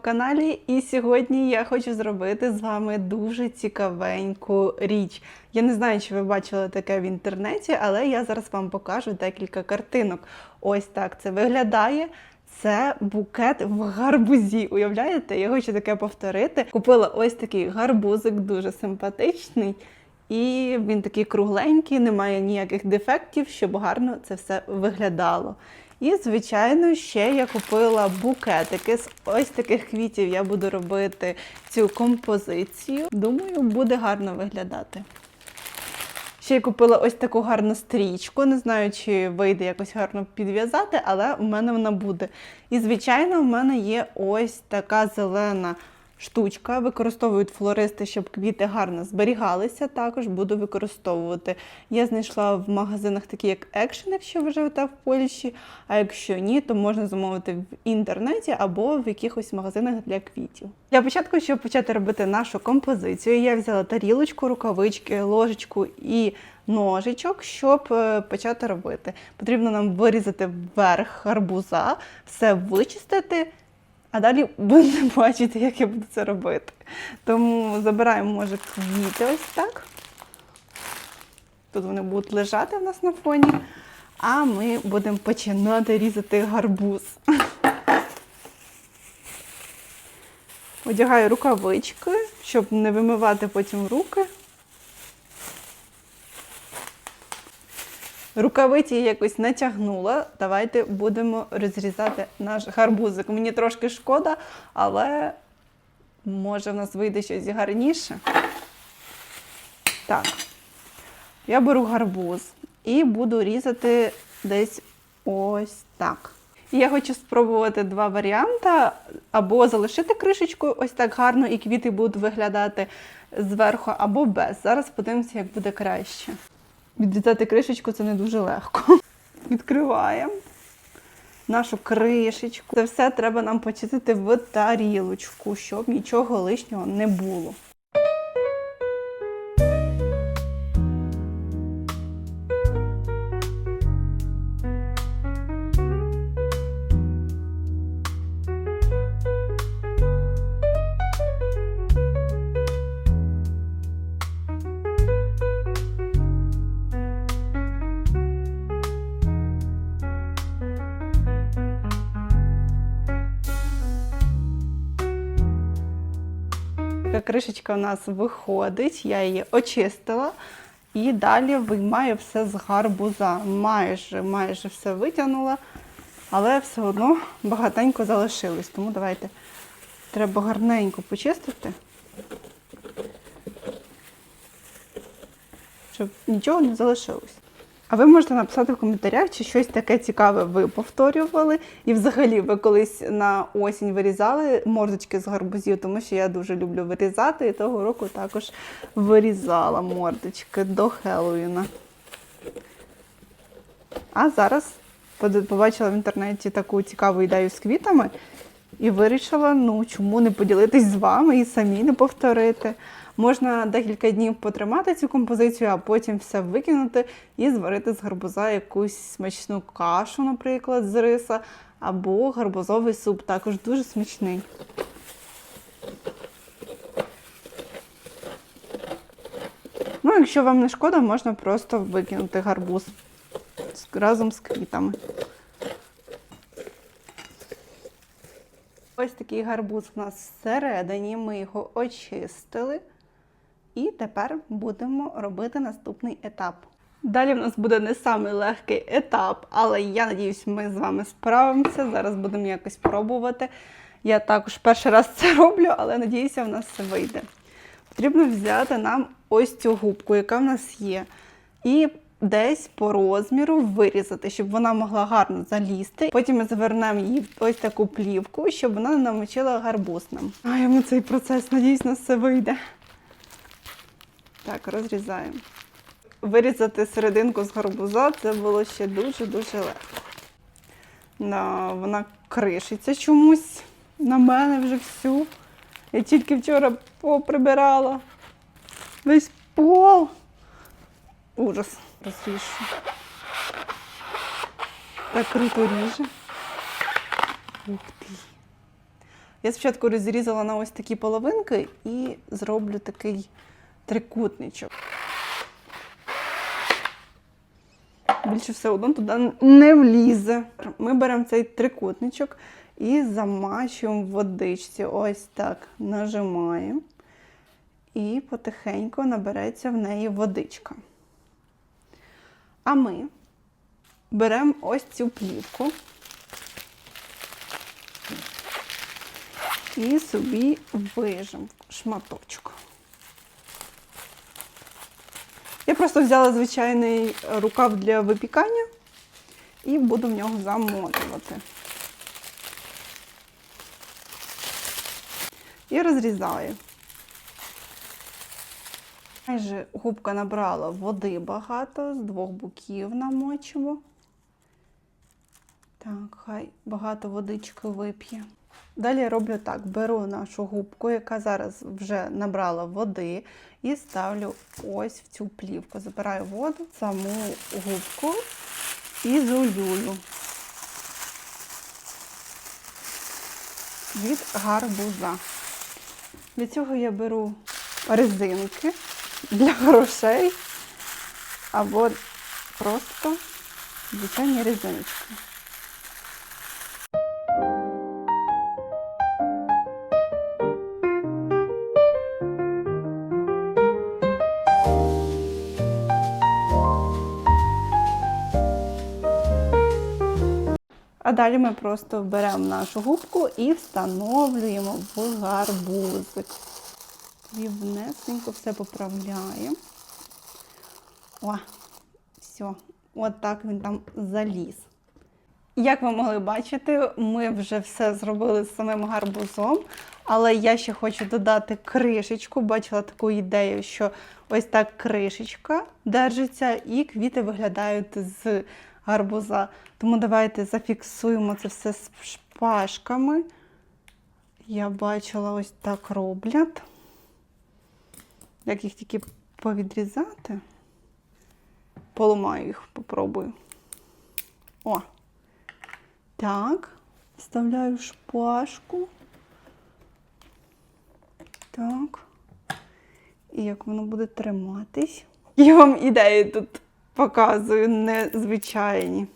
каналі! І сьогодні я хочу зробити з вами дуже цікавеньку річ. Я не знаю, чи ви бачили таке в інтернеті, але я зараз вам покажу декілька картинок. Ось так це виглядає. Це букет в гарбузі. Уявляєте? Я хочу таке повторити. Купила ось такий гарбузик, дуже симпатичний. І він такий кругленький, немає ніяких дефектів, щоб гарно це все виглядало. І, звичайно, ще я купила букетики з ось таких квітів. Я буду робити цю композицію. Думаю, буде гарно виглядати. Ще я купила ось таку гарну стрічку. Не знаю, чи вийде якось гарно підв'язати, але у мене вона буде. І, звичайно, в мене є ось така зелена штучка. Використовують флористи, щоб квіти гарно зберігалися. Також буду використовувати. Я знайшла в магазинах такі, як Action, якщо ви живете в Польщі. А якщо ні, то можна замовити в інтернеті або в якихось магазинах для квітів. Для початку, щоб почати робити нашу композицію, я взяла тарілочку, рукавички, ложечку і ножичок, щоб е, почати робити. Потрібно нам вирізати верх гарбуза, все вичистити. А далі будете бачити, як я буду це робити. Тому забираємо, може, квіти ось так. Тут вони будуть лежати в нас на фоні. А ми будемо починати різати гарбуз. Одягаю рукавички, щоб не вимивати потім руки. Рукавиці якось натягнула. Давайте будемо розрізати наш гарбузик. Мені трошки шкода, але може в нас вийде щось гарніше. Так, я беру гарбуз і буду різати десь ось так. Я хочу спробувати два варіанти: або залишити кришечку ось так гарно, і квіти будуть виглядати зверху, або без. Зараз подивимося, як буде краще. Відрізати кришечку це не дуже легко. Відкриваємо нашу кришечку. Це все треба нам почистити в тарілочку, щоб нічого лишнього не було. Така кришечка у нас виходить, я її очистила. І далі виймаю все з гарбуза. Майже, майже все витягнула, але все одно багатенько залишилось. Тому давайте треба гарненько почистити, щоб нічого не залишилось. А ви можете написати в коментарях, чи щось таке цікаве ви повторювали. І взагалі ви колись на осінь вирізали мордочки з гарбузів, тому що я дуже люблю вирізати, і того року також вирізала мордочки до Хеллоуіна. А зараз побачила в інтернеті таку цікаву ідею з квітами і вирішила, ну чому не поділитись з вами і самі не повторити. Можна декілька днів потримати цю композицію, а потім все викинути і зварити з гарбуза якусь смачну кашу, наприклад, з риса, або гарбузовий суп, також дуже смачний. Ну, якщо вам не шкода, можна просто викинути гарбуз разом з квітами. Ось такий гарбуз у нас всередині, ми його очистили. І тепер будемо робити наступний етап. Далі в нас буде не самий легкий етап, але я надіюсь, ми з вами справимося. Зараз будемо якось пробувати. Я також перший раз це роблю, але надіюся, в нас все вийде. Потрібно взяти нам ось цю губку, яка в нас є, і десь по розміру вирізати, щоб вона могла гарно залізти. Потім ми завернемо її в ось таку плівку, щоб вона не намочила гарбуз нам. Ай, ми цей процес, надіюсь, у нас все вийде. Так, розрізаємо. Вирізати серединку з гарбуза це було ще дуже-дуже легко. Вона кришиться чомусь на мене вже всю. Я тільки вчора поприбирала весь пол. Ужас. Розрішу. Так круто ріже. Ух ти. Я спочатку розрізала на ось такі половинки і зроблю такий трикутничок. Більше все одно туди не влізе. Ми беремо цей трикутничок і замачуємо в водичці. Ось так нажимаємо. І потихеньку набереться в неї водичка. А ми беремо ось цю плівку і собі вижимо шматочок. Я просто взяла звичайний рукав для випікання і буду в нього замотувати. І розрізаю. Майже губка набрала води багато, з двох боків намочимо. Так, хай багато водички вип'є. Далі роблю так: беру нашу губку, яка зараз вже набрала води, і ставлю ось в цю плівку. Забираю воду, саму губку і золюю від гарбуза. Для цього я беру резинки для грошей або просто звичайні резиночки. А далі ми просто беремо нашу губку і встановлюємо в гарбузик. Рівнесенько все поправляємо. О, все, от так він там заліз. Як ви могли бачити, ми вже все зробили з самим гарбузом, але я ще хочу додати кришечку. Бачила таку ідею, що ось так кришечка держиться, і квіти виглядають з гарбуза. Тому давайте зафіксуємо це все з шпажками. Я бачила, ось так роблять. Як їх тільки повідрізати, поламаю їх, попробую. О! Так, вставляю шпажку. Так. І як воно буде триматись. Я вам ідеї тут показую незвичайні.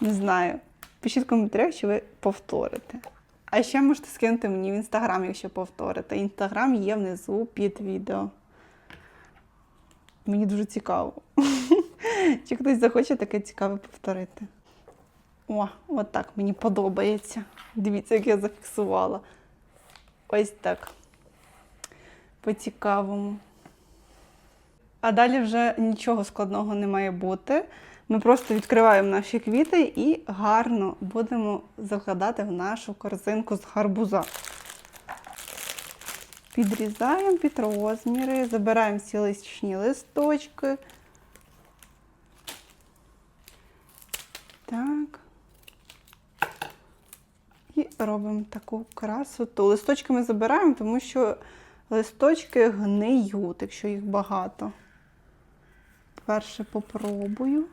Не знаю. Пишіть в коментарях, чи ви повторите. А ще можете скинути мені в інстаграм, якщо повторите. Інстаграм є внизу під відео. Мені дуже цікаво. Чи хтось захоче таке цікаве повторити? О, от так мені подобається. Дивіться, як я зафіксувала. Ось так. По-цікавому. А далі вже нічого складного не має бути. Ми просто відкриваємо наші квіти і гарно будемо закладати в нашу корзинку з гарбуза. Підрізаємо під розміри, забираємо всі листочні листочки. Так. І робимо таку красоту. Листочки ми забираємо, тому що листочки гниють, якщо їх багато. Перше попробую.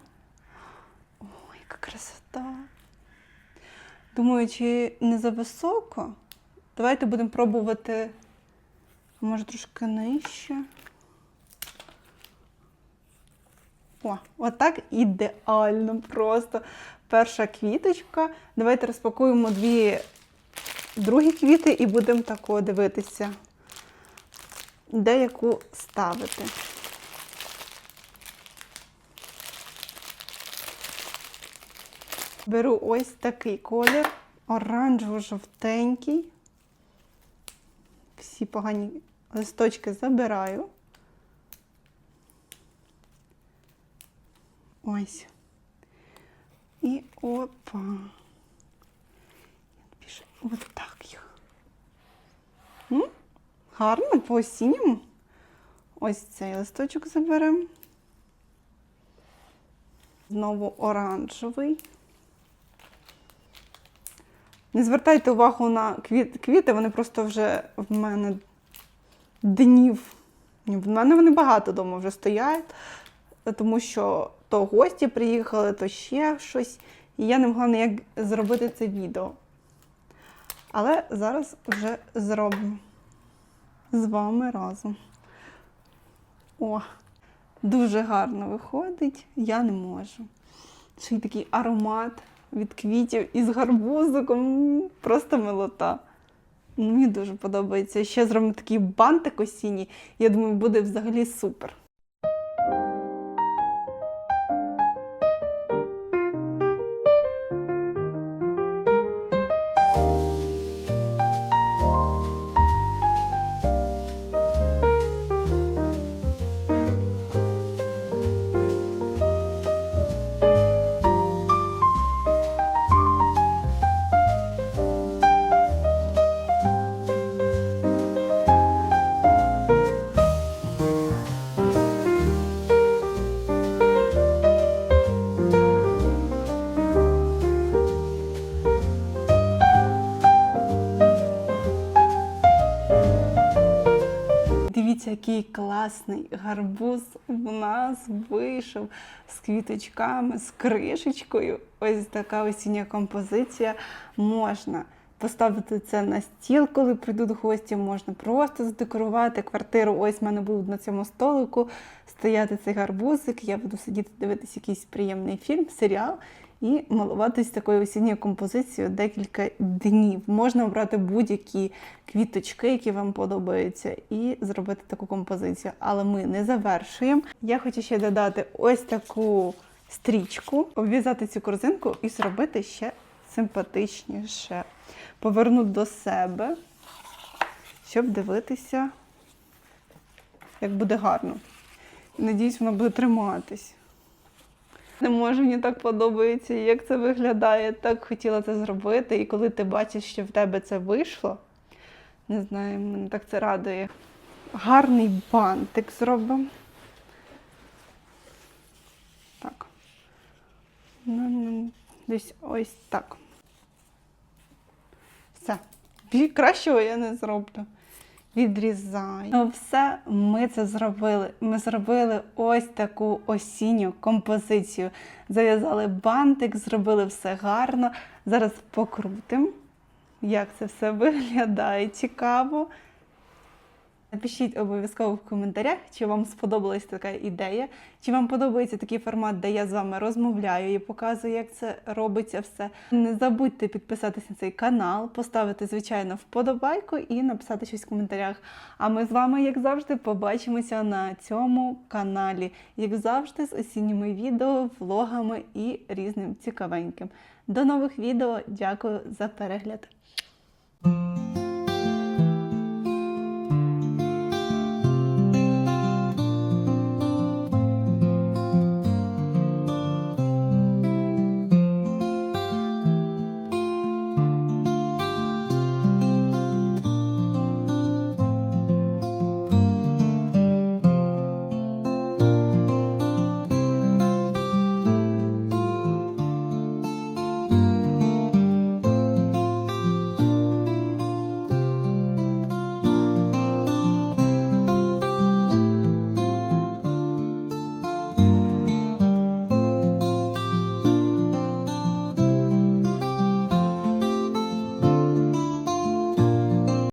Ой, яка красота. Думаю, чи не зависоко? Давайте будемо пробувати, може, трошки нижче. О, отак ідеально просто. Перша квіточка. Давайте розпакуємо дві другі квіти і будемо тако дивитися, де яку ставити. Беру ось такий колір, оранжево-жовтенький. Всі погані листочки забираю. Ось. І опа. Пише от так їх. М? Гарно по осінньому. Ось цей листочок заберемо. Знову оранжевий. Не звертайте увагу на квіт, квіти, вони просто вже в мене днів. В мене вони багато вдома вже стоять, тому що то гості приїхали, то ще щось. І я не могла ніяк зробити це відео. Але зараз вже зроблю з вами разом. О, дуже гарно виходить, я не можу. Ще такий аромат від квітів із гарбузиком. Просто милота. Мені дуже подобається. Ще зробимо такий бантик осінній. Я думаю, буде взагалі супер. Класний гарбуз у нас вийшов з квіточками, з кришечкою. Ось така осіння композиція. Можна поставити це на стіл, коли прийдуть гості. Можна просто задекорувати квартиру. Ось в мене буде на цьому столику стояти цей гарбузик. Я буду сидіти дивитися якийсь приємний фільм, серіал. І малуватись такою осінньою композицією декілька днів. Можна обрати будь-які квіточки, які вам подобаються, і зробити таку композицію. Але ми не завершуємо. Я хочу ще додати ось таку стрічку, обв'язати цю корзинку і зробити ще симпатичніше. Повернути до себе, щоб дивитися, як буде гарно. Надіюсь, воно буде триматись. Не можу, мені так подобається, як це виглядає. Так хотіла це зробити. І коли ти бачиш, що в тебе це вийшло, не знаю, мене так це радує. Гарний бантик зробимо. Так. Ну, ну, Десь ось так. Все. Кращого я не зроблю. Відрізаю. Ну, все, ми це зробили. Ми зробили ось таку осінню композицію. Зав'язали бантик, зробили все гарно. Зараз покрутимо, як це все виглядає цікаво. Напишіть обов'язково в коментарях, чи вам сподобалась така ідея, чи вам подобається такий формат, де я з вами розмовляю і показую, як це робиться все. Не забудьте підписатися на цей канал, поставити, звичайно, вподобайку і написати щось в коментарях. А ми з вами, як завжди, побачимося на цьому каналі, як завжди, з осінніми відео, влогами і різним цікавеньким. До нових відео. Дякую за перегляд.